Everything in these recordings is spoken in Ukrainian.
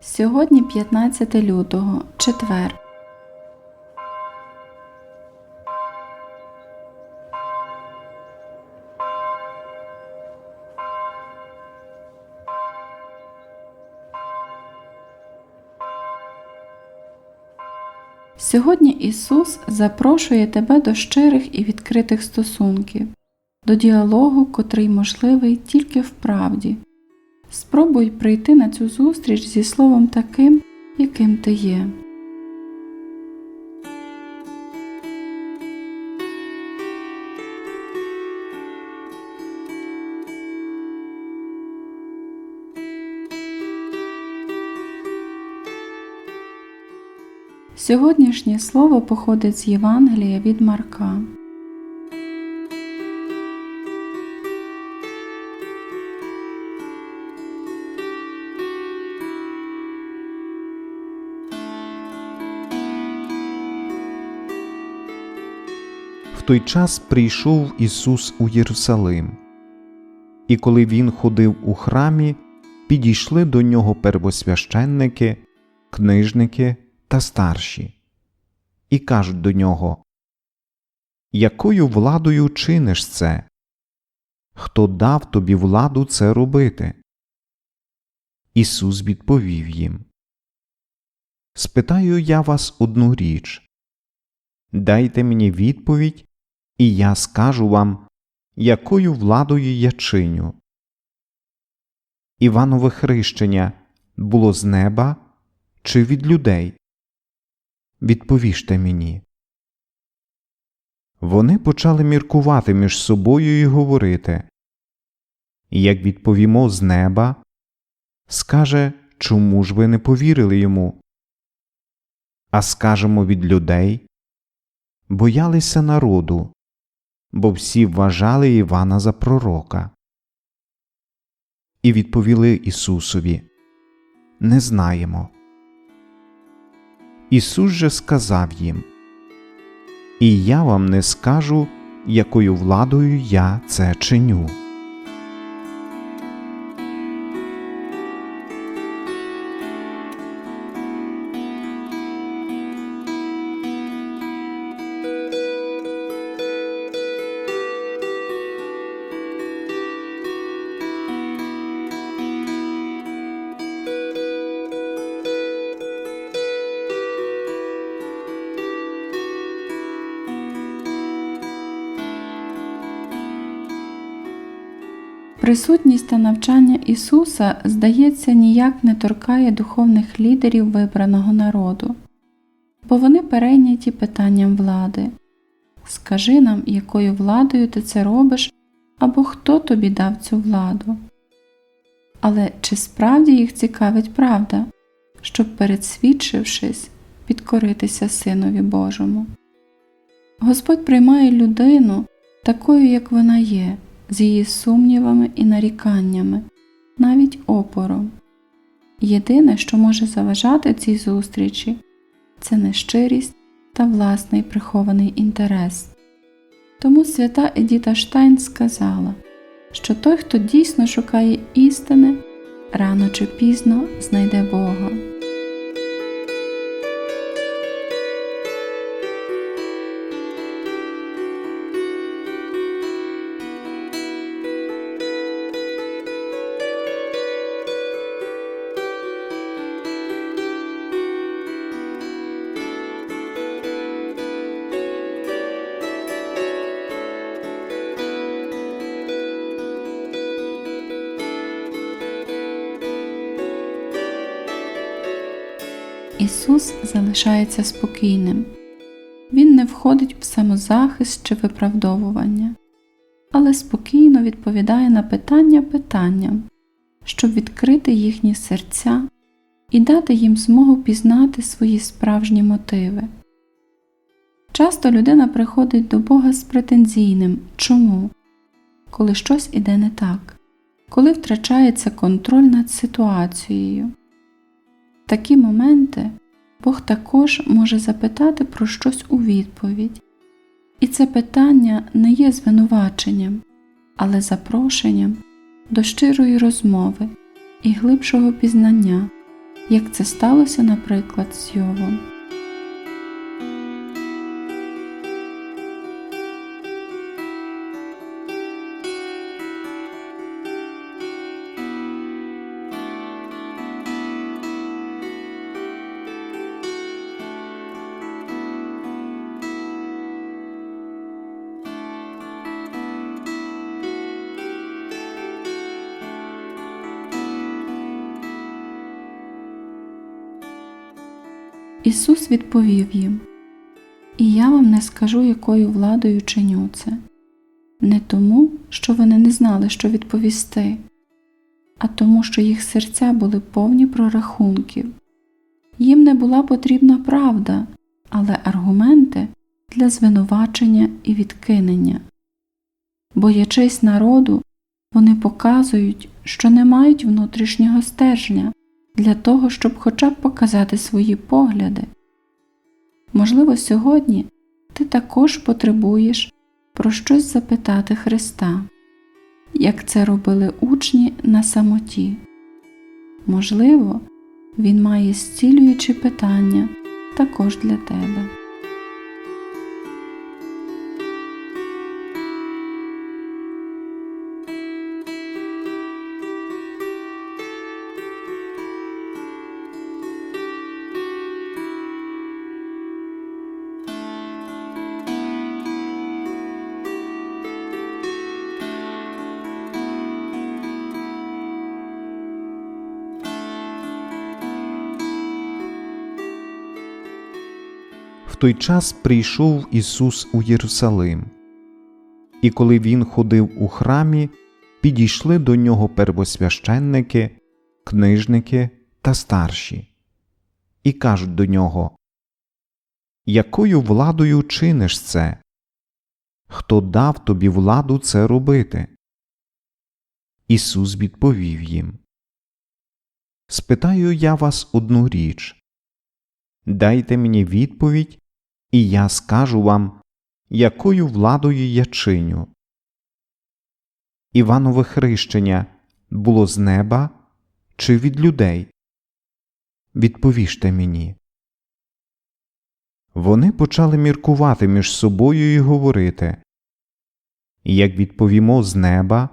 Сьогодні 15 лютого, четвер. Сьогодні Ісус запрошує тебе до щирих і відкритих стосунків, до діалогу, котрий можливий тільки в правді. Спробуй прийти на цю зустріч зі словом таким, яким ти є. Сьогоднішнє слово походить з Євангелія від Марка. Той час прийшов Ісус у Єрусалим. І коли він ходив у храмі, підійшли до нього первосвященники, книжники та старші, і кажуть до нього Якою владою чиниш це? Хто дав тобі владу це робити? Ісус відповів їм Спитаю я вас одну річ. Дайте мені відповідь, і я скажу вам, якою владою я чиню. Іванове хрещення було з неба чи від людей? Відповіжте мені. Вони почали міркувати між собою і говорити. Як відповімо з неба, скаже, чому ж ви не повірили йому? А скажемо від людей, боялися народу, бо всі вважали Івана за пророка. І відповіли Ісусові Не знаємо. Ісус же сказав їм І я вам не скажу, якою владою я це чиню. Присутність та навчання Ісуса, здається, ніяк не торкає духовних лідерів вибраного народу, бо вони перейняті питанням влади. Скажи нам, якою владою ти це робиш, або хто тобі дав цю владу. Але чи справді їх цікавить правда, щоб, передсвідчившись, підкоритися Синові Божому? Господь приймає людину такою, як вона є, з її сумнівами і наріканнями, навіть опором. Єдине, що може заважати цій зустрічі, це нещирість та власний прихований інтерес. Тому свята Едіта Штайн сказала, що той, хто дійсно шукає істини, рано чи пізно знайде Бога. Ісус залишається спокійним. Він не входить в самозахист чи виправдовування, але спокійно відповідає на питання питанням, щоб відкрити їхні серця і дати їм змогу пізнати свої справжні мотиви. Часто людина приходить до Бога з претензійним чому, коли щось іде не так, коли втрачається контроль над ситуацією. Такі моменти Бог також може запитати про щось у відповідь, і це питання не є звинуваченням, але запрошенням до щирої розмови і глибшого пізнання, як це сталося, наприклад, з Йовом. Ісус відповів їм: І я вам не скажу, якою владою чиню це, не тому, що вони не знали, що відповісти, а тому, що їх серця були повні прорахунків. Їм не була потрібна правда, але аргументи для звинувачення і відкинення. Боячись народу, вони показують, що не мають внутрішнього стержня для того, щоб хоча б показати свої погляди. Можливо, сьогодні ти також потребуєш про щось запитати Христа, як це робили учні на самоті. Можливо, Він має зцілюючі питання також для тебе. В той час прийшов Ісус у Єрусалим. І коли він ходив у храмі, підійшли до нього первосвященники, книжники та старші, і кажуть до нього: Якою владою чиниш це? Хто дав тобі владу це робити? Ісус відповів їм: Спитаю я вас одну річ. Дайте мені відповідь, і я скажу вам, якою владою я чиню. Іванове хрещення було з неба чи від людей? Відповіжте мені. Вони почали міркувати між собою і говорити. Як відповімо з неба,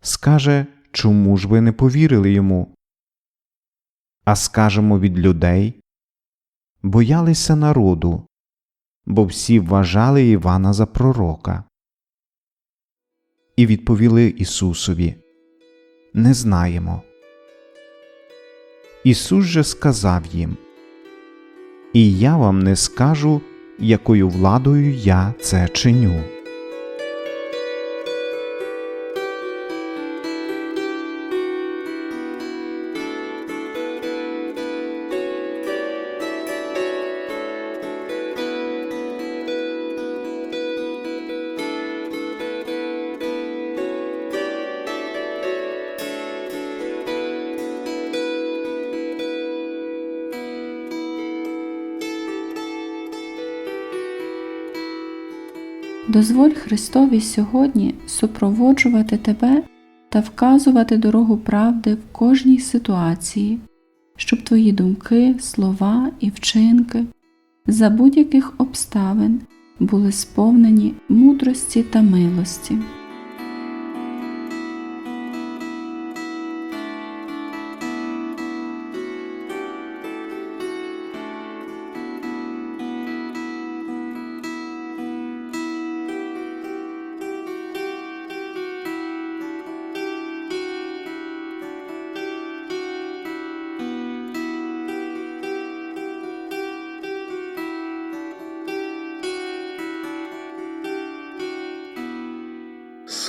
скаже, чому ж ви не повірили йому? А скажемо від людей, боялися народу, бо всі вважали Івана за пророка. І відповіли Ісусові Не знаємо. Ісус же сказав їм І я вам не скажу, якою владою я це чиню. Дозволь Христові сьогодні супроводжувати тебе та вказувати дорогу правди в кожній ситуації, щоб твої думки, слова і вчинки за будь-яких обставин були сповнені мудрості та милості.